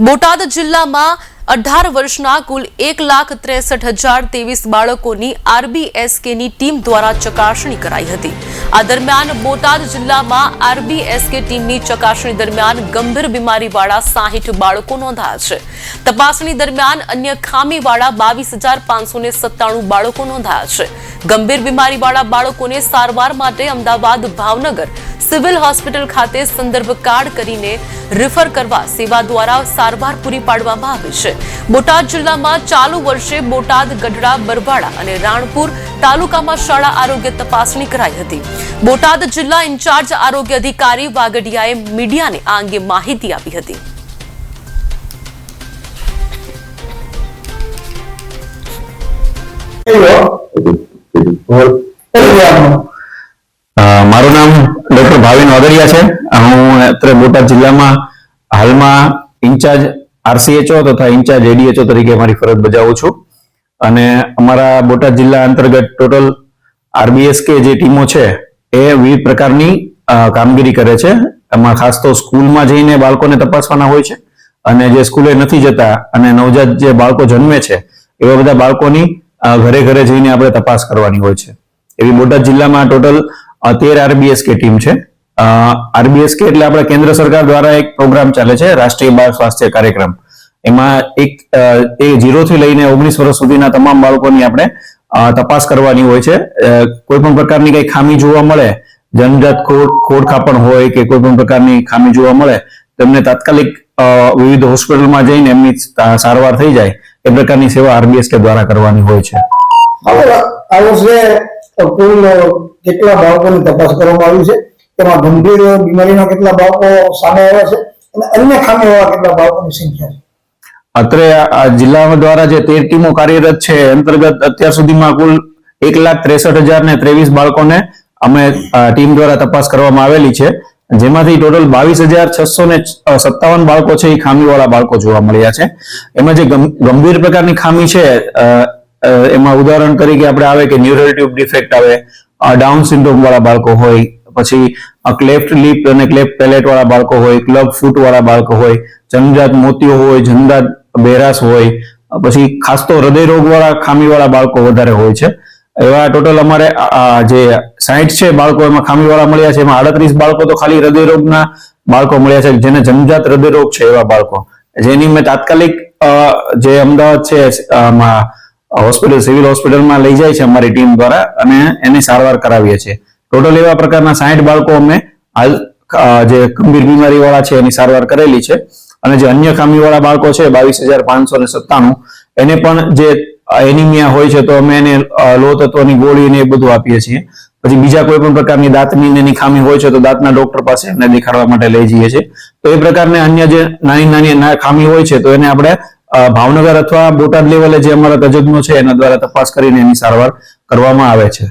બોટાદ જિલ્લામાં અઢાર વર્ષના કુલ એક લાખ ત્રેસઠ હજાર ત્રેવીસ બાળકોની આરબીએસકેની ટીમ દ્વારા ચકાસણી કરાઈ હતી. આ દરમિયાન બોટાદ જિલ્લામાં આરબીએસકે ટીમની ચકાસણી દરમિયાન ગંભીર બીમારીવાળા સાહીઠ બાળકો નોંધાયા છે. તપાસણી દરમિયાન અન્ય ખામીવાળા બાવીસ હજાર પાંચસો ને સત્તાણું બાળકો નોંધાયા છે. ગંભીર બીમારીવાળા બાળકોને સારવાર માટે અમદાવાદ ભાવનગર સિવિલ હોસ્પિટલ ખાતે સંદર્ભ કાર્ડ કરીને રિફર કરવા સેવા દ્વારા સારવાર પૂરી પાડવામાં આવી છે. બોટાદ જિલ્લામાં ચાલુ વર્ષે બોટાદ, ગઢડા બરવાડા અને રાણપુર તાલુકામાં શાળા આરોગ્ય તપાસણી કરાઈ હતી. બોટાદ જિલ્લા ઇન્ચાર્જ આરોગ્ય અધિકારી વાગડિયાએ મીડિયાને આ અંગે માહિતી આપી હતી. મારું નામ ડોક્ટર ભાવિન વાગડિયા છે. હું અત્યારે બોટાદ જિલ્લામાં હાલમાં ઇન્ચાર્જ આરસીએચઓ તથા ઇન્ચાર્જ એડીએચઓ તરીકે મારી ફરજ બજાવું છું. અને અમારા બોટાદ જિલ્લા અંતર્ગત ટોટલ આરબીએસકે જે ટીમો છે એ વિવિધ પ્રકારની કામગીરી કરે છે. એમાં ખાસ તો સ્કૂલમાં જઈને બાળકોને તપાસવાના હોય છે અને જે સ્કૂલે નથી જતા અને નવજાત જે બાળકો જન્મે છે, એવા બધા બાળકોની ઘરે ઘરે જઈને આપણે તપાસ કરવાની હોય છે. એવી બોટાદ જિલ્લામાં ટોટલ તેર આરબીએસકે ટીમ છે. આરબીએસકે એટલે આપણે કેન્દ્ર સરકાર દ્વારા એક પ્રોગ્રામ ચાલે છે, રાષ્ટ્રીય બાળ સ્વાસ્થ્ય કાર્યક્રમ. એમાં એક એ ઝીરો થી લઈને ઓગણીસ વર્ષ સુધીના તમામ બાળકોની આપણે તપાસ કરવાની હોય છે. કોઈ પણ પ્રકારની કઈ ખામી જોવા મળે જન્મજાત ખોડ ખાપણ હોય કે કોઈ પણ પ્રકારની ખામી જોવા મળે, તેમને તાત્કાલિક વિવિધ હોસ્પિટલમાં જઈને એમની સારવાર થઈ જાય, એ પ્રકારની સેવા આરબીએસકે દ્વારા કરવાની હોય છે. આ વર્ષે કુલ કેટલા બાળકોની તપાસ કરવામાં આવી છે? તેમાં ગંભીર બીમારીના કેટલા બાળકો સામે આવ્યા છે અને અન્ય ખામીવાળા કેટલા બાળકોની સંખ્યા છે? અત્રે આ જિલ્લા દ્વારા જે તેર ટીમો કાર્યરત છે અંતર્ગત અત્યાર સુધીમાં કુલ એક લાખ ત્રેસઠ હજાર ને ત્રેવીસ બાળકોને અમે ટીમ દ્વારા તપાસ કરવામાં આવેલી છે. જેમાંથી ટોટલ બાવીસ હજાર છસો ને સત્તાવન બાળકો છે, એ ખામીવાળા બાળકો જોવા મળ્યા છે. એમાં જે ગંભીર પ્રકારની ખામી છે એમાં ઉદાહરણ તરીકે આપણે આવે કે ન્યુરલ ટ્યુબ ડિફેક્ટ આવે ડાઉન સિન્ડ્રોમ વાળા બાળકો હોય, પછી ક્લેફ્ટ લિપ અને ક્લેફ્ટ પેલેટ વાળા બાળકો હોય ક્લબ ફૂટ વાળા બાળકો હોય જન્મજાત મોતિયો હોય જન્મજાત બેરાસ હોય પછી ખાસ તો હૃદય રોગ વાળા, ખામી વાળા બાળકો વધારે હોય છે. એવા ટોટલ અમારે જે સાઈઠ છે બાળકો એમાં ખામી વાળા મળ્યા છે, એમાં આડત્રીસ બાળકો તો ખાલી હૃદય રોગના બાળકો મળ્યા છે, જેને જન્મજાત હૃદય રોગ છે એવા બાળકો. જેની મેં તાત્કાલિક જે અમદાવાદ છે હોસ્પિટલ સિવિલ હોસ્પિટલમાં લઈ જાય છે અમારી ટીમ દ્વારા અને એની સારવાર કરાવીએ છીએ. ટોટલ એવા પ્રકારના સાહીઠ બાળકો અમે હાલ જે ગંભીર બીમારી વાળા છે એની સારવાર કરેલી છે. અને જે અન્ય ખામી વાળા બાળકો છે, બાવીસ હજાર પાંચસો ને સત્તાણું, એને પણ જે એનિમિયા હોય છે તો અમે એને લો તત્વની ગોળી એ બધું આપીએ છીએ. પછી બીજા કોઈ પણ પ્રકારની દાંતની એની ખામી હોય છે તો દાંતના ડોક્ટર પાસે એમને દેખાડવા માટે લઈ જઈએ છીએ. તો એ પ્રકારની અન્ય જે નાની નાની ખામી હોય છે તો એને આપણે ભાવનગર અથવા બોટાદ લેવલે જે અમારા તજજ્ઞો છે એના દ્વારા તપાસ કરીને એની સારવાર કરવામાં આવે છે.